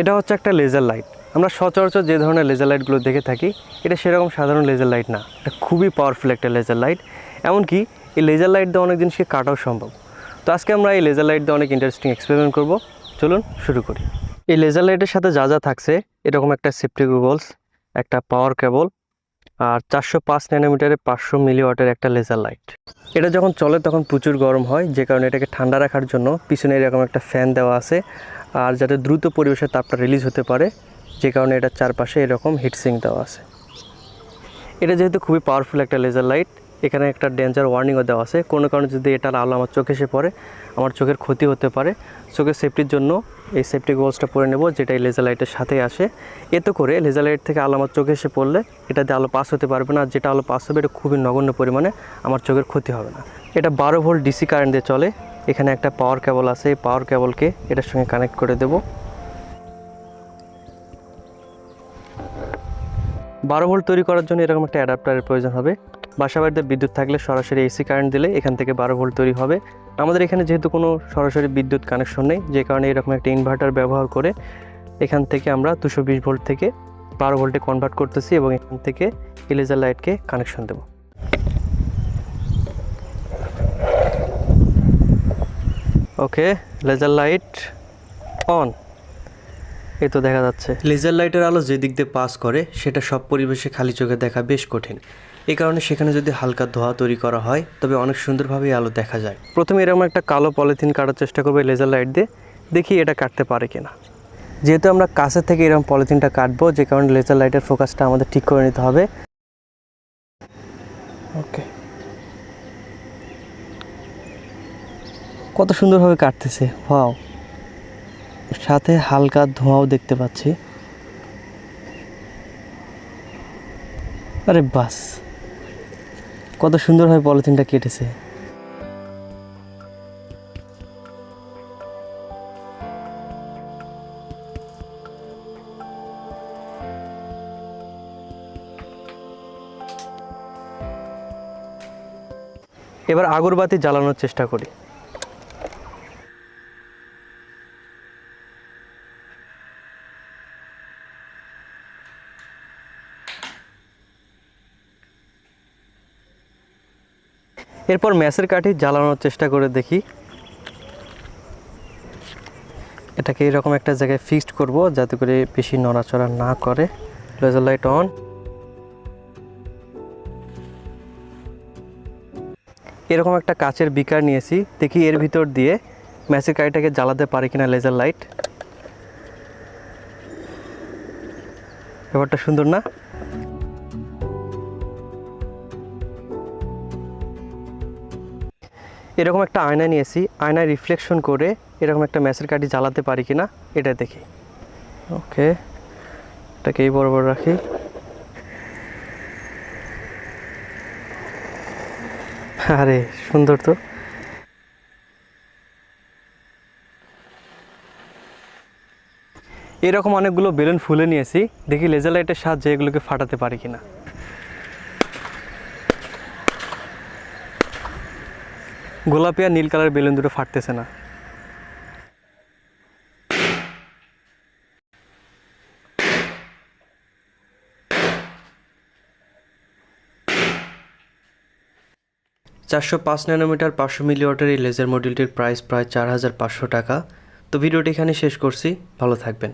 এটা হচ্ছে একটা লেজার লাইট আমরা সচরাচর যে ধরনের লেজার লাইটগুলো দেখে থাকি, এটা সেরকম সাধারণ লেজার লাইট না। এটা খুবই পাওয়ারফুল একটা লেজার লাইট এমনকি এই লেজার লাইট দিয়ে অনেক জিনিসকে কাটাও সম্ভব। তো আজকে আমরা এই লেজার লাইট দিয়ে অনেক ইন্টারেস্টিং এক্সপেরিমেন্ট করব। চলুন শুরু করি। এই লেজার লাইটের সাথে যা যা থাকছে, এরকম একটা সেফটি গুগলস একটা পাওয়ার কেবল আর চারশো পাঁচ ন্যানোমিটারের পাঁচশো মিলিওয়াটের একটা লেজার লাইট এটা যখন চলে তখন প্রচুর গরম হয়, যে কারণে এটাকে ঠান্ডা রাখার জন্য পিছনে এরকম একটা ফ্যান দেওয়া আছে। আর যাতে দ্রুত পরিবেশের তাপটা রিলিজ হতে পারে, যে কারণে এটার চারপাশে এরকম হিটসিং দেওয়া আছে। এটা যেহেতু খুবই পাওয়ারফুল একটা লেজার লাইট এখানে একটা ডেঞ্জার ওয়ার্নিংও দেওয়া আছে। কোনো কারণে যদি এটার আলো আমার চোখে এসে পড়ে, আমার চোখের ক্ষতি হতে পারে। চোখের সেফটির জন্য এই সেফটি গোলসটা পরে নেব, যেটা এই লেজার লাইটের সাথে আসে। এতে করে লেজার লাইট থেকে আলো আমার চোখে এসে পড়লে এটাতে আলো পাস হতে পারবে না। যেটা আলো পাস হবে, এটা খুবই নগণ্য পরিমাণে আমার চোখের ক্ষতি হবে না। এটা বারো ভোল্ট ডিসি কারেন্ট দিয়ে চলে। এখানে একটা পাওয়ার কেবল আছে, এই পাওয়ার কেবলকে এটার সঙ্গে কানেক্ট করে দেবো। বারো ভোল্ট তৈরি করার জন্য এরকম একটা অ্যাডাপ্টারের প্রয়োজন হবে। বাসা বাড়িতে বিদ্যুৎ থাকলে সরাসরি এসি কারেন্ট দিলে এখান থেকে বারো ভোল্ট তৈরি হবে। আমাদের এখানে যেহেতু কোনো সরাসরি বিদ্যুৎ কানেকশন নেই, যে কারণে এরকম একটা ইনভার্টার ব্যবহার করে এখান থেকে আমরা দুশো বিশ ভোল্ট থেকে বারো ভোল্টে কনভার্ট করতেছি এবং এখান থেকে ইলেজার লাইটকে কানেকশন দেবো। ওকে লেজার লাইট অন এ তো দেখা যাচ্ছে। লেজার লাইটের আলো যে দিক দিয়ে পাস করে সেটা সব পরিবেশে খালি চোখে দেখা বেশ কঠিন। এই কারণে সেখানে যদি হালকা ধোঁয়া তৈরি করা হয় তবে অনেক সুন্দরভাবে আলো দেখা যায়। প্রথমে এরকম একটা কালো পলিথিন কাটার চেষ্টা করবে লেজার লাইট দিয়ে দেখি এটা কাটতে পারে কিনা। যেহেতু আমরা কাছে থেকে এরকম পলিথিনটা কাটবো যে কারণে লেজার লাইটের ফোকাসটা আমাদের ঠিক করে নিতে হবে। ওকে কত সুন্দরভাবে কাটতেছে, ওয়াও। সাথে হালকা ধোঁয়াও দেখতে পাচ্ছি। আরে বাস, কত সুন্দরভাবে পলিথিনটা কেটেছে। এবার আগরবাতি জ্বালানোর চেষ্টা করি। এরপর ম্যাচের কাঠি জ্বালানোর চেষ্টা করে দেখি। এটাকে এরকম একটা জায়গায় ফিক্সড করব যাতে করে বেশি নড়াচড়া না করে। লেজার লাইট অন এরকম একটা কাচের বিকার নিয়েছি। দেখি এর ভিতর দিয়ে ম্যাচের কাঠিটাকে জ্বালাতে পারে কিনা লেজার লাইট ব্যাপারটা সুন্দর না? এরকম একটা আয়না নিয়েছি, আয়নায় রিফ্লেকশন করে এরকম একটা ম্যাচের কাঠি জ্বালাতে পারি কিনা এটা দেখি। ওকে এটাকে এই বরাবর রাখি। আরে, সুন্দর তো। এরকম অনেকগুলো বেলুন ফুলে নিয়েছি, দেখি লেজার লাইটের সাহায্যে এগুলোকে ফাটাতে পারি কিনা। গোলাপি আর নীল কালার বেলুন দুটো ফাটতেছে না। চারশো পাঁচ ন্যানোমিটার পাঁচশো মিলিওয়াটের এই লেজার মডিউলটির প্রাইস প্রায় চার হাজার পাঁচশো টাকা। তো ভিডিওটি এখানে শেষ করছি, ভালো থাকবেন।